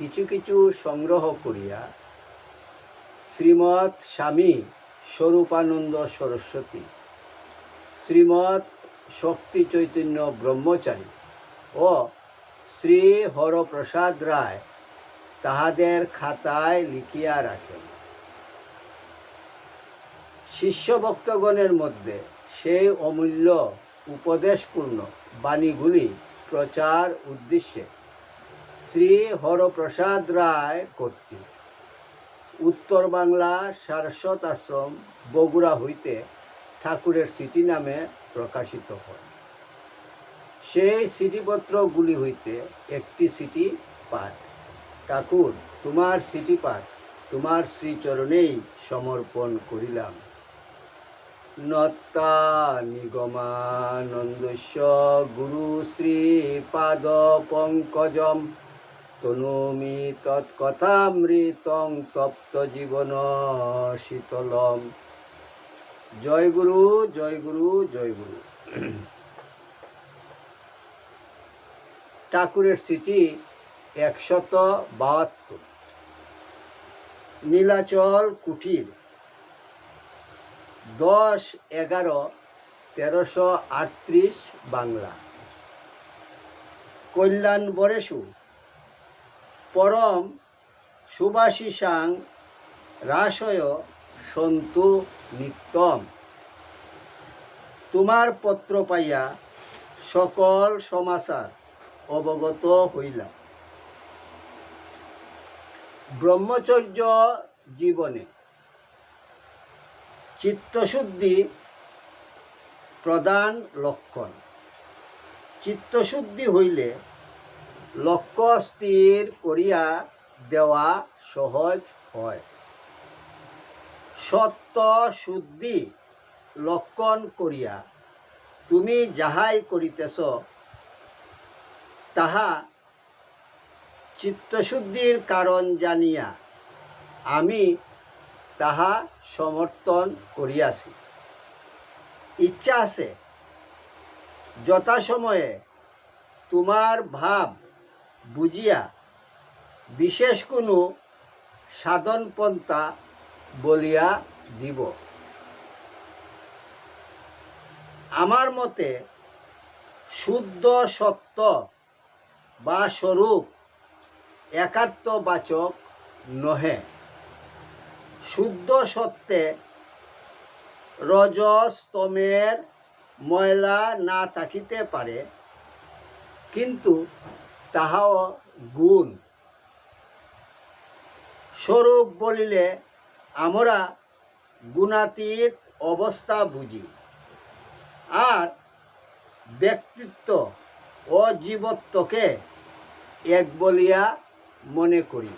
কিছু কিছু সংগ্রহ করিয়া শ্রীমৎ স্বামী স্বরূপানন্দ সরস্বতী, শ্রীমৎ শক্তি চৈতন্য ব্রহ্মচারী ও শ্রী হরপ্রসাদ রায় তাহাদের খাতায় লিখিয়া রাখেন। শিষ্য ভক্তগণের মধ্যে সেই অমূল্য, উপদেশপূর্ণ বাণীগুলি প্রচার উদ্দেশ্যে শ্রী হরপ্রসাদ রায় কর্তৃক। উত্তর বাংলা সারস্বত আশ্রম, বগুড়া হইতে ঠাকুরের সিটি নামে প্রকাশিত হয়। সেই সিটিপত্রগুলি হইতে একটি সিটি পাঠ। ঠাকুর, তোমার সিটি পাঠ, তোমার শ্রীচরণেই সমর্পণ করিলাম। নত্তা নিগমানন্দস্য গুরু শ্রী পাদ পঙ্কজম তনুমি তৎকথামৃতং তপ্ত জীবন শীতলম। জয় গুরু জয় গুরু জয় গুরু। ঠাকুরের সিটি একশত বাহাত্তর। নীলাচল কুঠির দশ এগারো তেরোশো আটত্রিশ বাংলা। কল্যাণ বরেশু পরম সুভাষিসাং রাসয় সন্তু নিত্যম। তোমার পত্র পাইয়া সকল সমাচার অবগত হইলাম। ব্রহ্মচর্য জীবনে চিত্তশুদ্ধি প্রধান লক্ষণ। চিত্তশুদ্ধি হইলে লক্ষ্য স্থির করিয়া দেওয়া সহজ হয়। সত্য শুদ্ধি লক্ষণ করিয়া তুমি যাহাই করিতেছ, তাহা চিত্তশুদ্ধির কারণ জানিয়া আমি তাহা সমর্থন করিয়াছি। ইচ্ছা আছে, যথাসময়ে তোমার ভাব বুঝিয়া বিশেষ কোনো সাধনপন্থা বলিয়া দিব। আমার মতে শুদ্ধ, সত্য বা স্বরূপ একার্থবাচক নহে। শুদ্ধ সত্ত্বে রজস্তমের ময়লা না থাকিতে পারে, কিন্তু তাহাও গুণ। স্বরূপ বলিলে আমরা গুণাতীত অবস্থা বুঝি। আর ব্যক্তিত্ব ও জীবত্বকে এক বলিয়া মনে করি।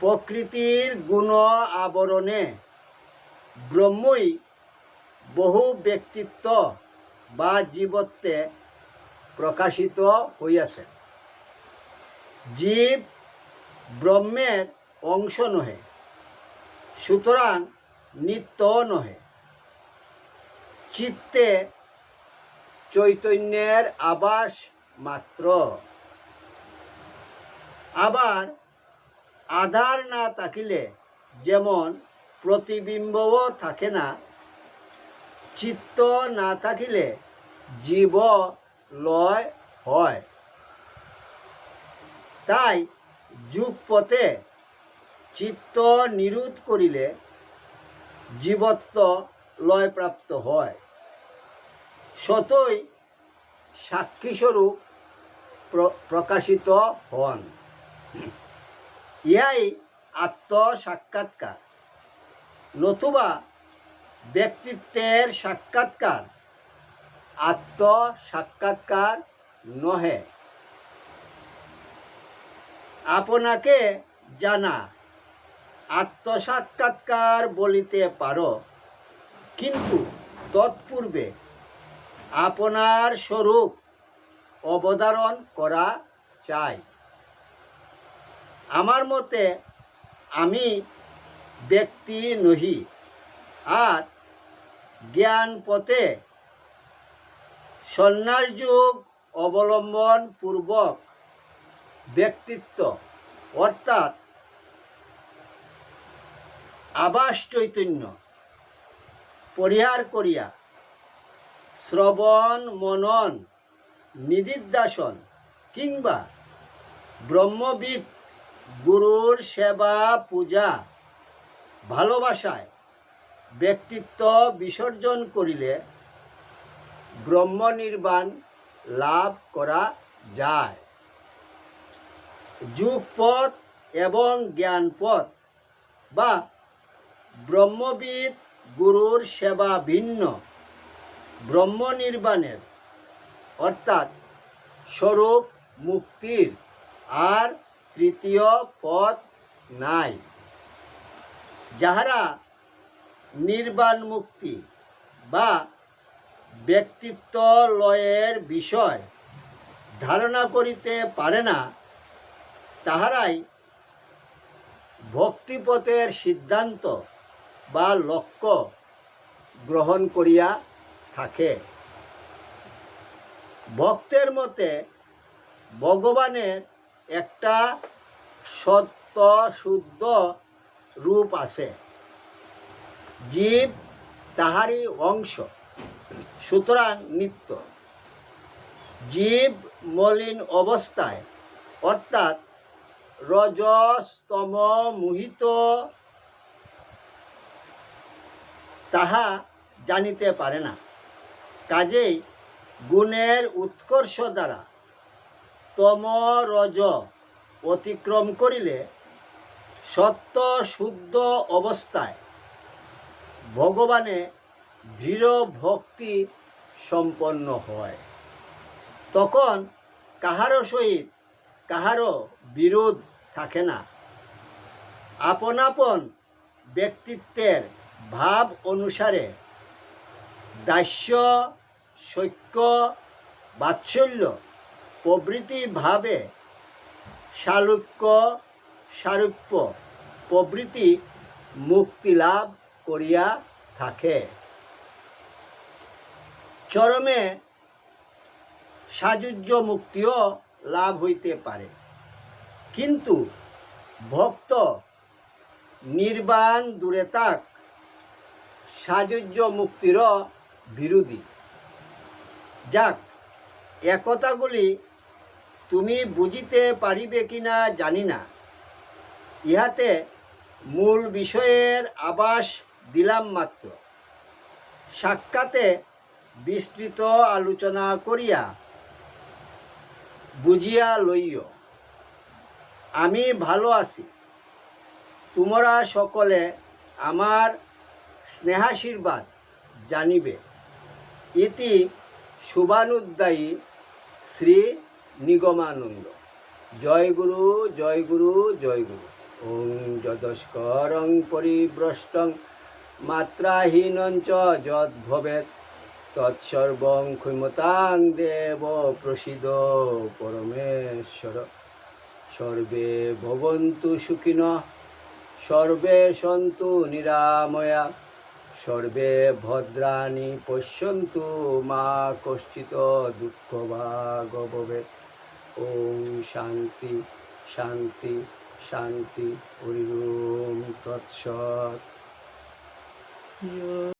প্রকৃতির গুণ আবরণে ব্রহ্মই বহু ব্যক্তিত্ব বা জীবত্বে প্রকাশিত হইয়াছে। জীব ব্রহ্মের অংশ নহে, সুতরাং নিত্য নহে। চিত্তে চৈতন্যের আবাস মাত্র। আবার আধার না থাকিলে যেমন প্রতিবিম্বও থাকে না, চিত্ত না থাকিলে জীব লয় হয়। তাই যুগপথে চিত্ত নিরোধ করিলে জীবত্ব লয়প্রাপ্ত হয়। সতই সাক্ষীস্বরূপ প্র- প্রকাশিত হন। ইহাই আত্মসাক্ষাৎকার, নতুবা ব্যক্তিত্বের সাক্ষাৎকার আত্মসাক্ষাৎকার নহে। আপনাকে জানা, আত্মসাক্ষাৎকার বলিতে পারো, কিন্তু তৎপূর্বে আপনার স্বরূপ অবধারণ করা চাই। আমার মতে আমি ব্যক্তি নহি, আর জ্ঞান পথে সন্ন্যাস যুগ অবলম্বন পূর্বক ব্যক্তিত্ব, অর্থাৎ আবাস চৈতন্য পরিহার করিয়া শ্রবণ, মনন নিদিধ্যাসন কিংবা ব্রহ্মবিদ গুরুর সেবা, পূজা ভালোবাসায় ব্যক্তিত্ব বিসর্জন করিলে ব্রহ্ম নির্বাণ লাভ করা যায়। যুগপথ এবং জ্ঞানপথ বা ব্রহ্মবিদ গুরুর সেবা ভিন্ন। ব্রহ্ম নির্বাণের অর্থাৎ স্বরূপ মুক্তির আর তৃতীয় পথ নাই। যাহারা নির্বাণ মুক্তি বা ব্যক্তিত্ব লয়ের বিষয় ধারণা করিতে পারে না, তাহারাই ভক্তিপথের সিদ্ধান্ত বা লক্ষ্য গ্রহণ করিয়া থাকে। ভক্তের মতে ভগবানের একটা সত্য শুদ্ধ রূপ আছে, জীব তাহারই অংশ। সুতরাং নিত্য। জীব মলিন অবস্থায়, অর্থাৎ রজস্তম মোহিত, তাহা জানিতে পারে না। কাজেই গুণের উৎকর্ষ দ্বারা তম রজ অতিক্রম করিলে সত্য শুদ্ধ অবস্থায় ভগবানে দৃঢ় ভক্তি সম্পন্ন হয়। তখন কাহারও সহিত কাহারও বিরোধ থাকে না। আপন আপন ব্যক্তিত্বের ভাব অনুসারে দাস্য, সৈক্য, বাৎসল্য প্রভৃতি ভাবে শালুক্য সারূপ্য প্রভৃতি মুক্তি লাভ করিয়া থাকে। চরমে সাযুজ্য মুক্তিও লাভ হইতে পারে। কিন্তু ভক্ত নির্বাণ দূরে তাক সাযুজ্য মুক্তিরও বিরোধী। যাক একতাগুলি তুমি বুঝিতে পারিবে কিনা জানি না। ইহাতে মূল বিষয়ের আবাস দিলাম মাত্র। সাক্ষাতে বিস্তৃত আলোচনা করিয়া বুঝিয়া লইও। আমি ভালো আছি। তোমরা সকলে আমার স্নেহাশীর্বাদ জানিবে। ইতি শুভানুদ্দায়ী শ্রী নিগমানন্দ। জয় গুরু জয় গুরু জয় গুরু। ওং যদস্করং পরিভ্রষ্টং মাত্রাহীনং চ যদ ভবেৎ তৎসর্বং ক্ষমতাং দেব প্রসিদ পরমেশ্বর। সর্বে ভবন্তু সুখিন, সর্বে সন্তু নিরাময়া, সর্বে ভদ্রাণি পশ্যন্তু মা কশ্চিত দুঃখ ভাগ ভবেৎ ওম শান্তি শান্তি শান্তি হরি ওম তৎসৎ।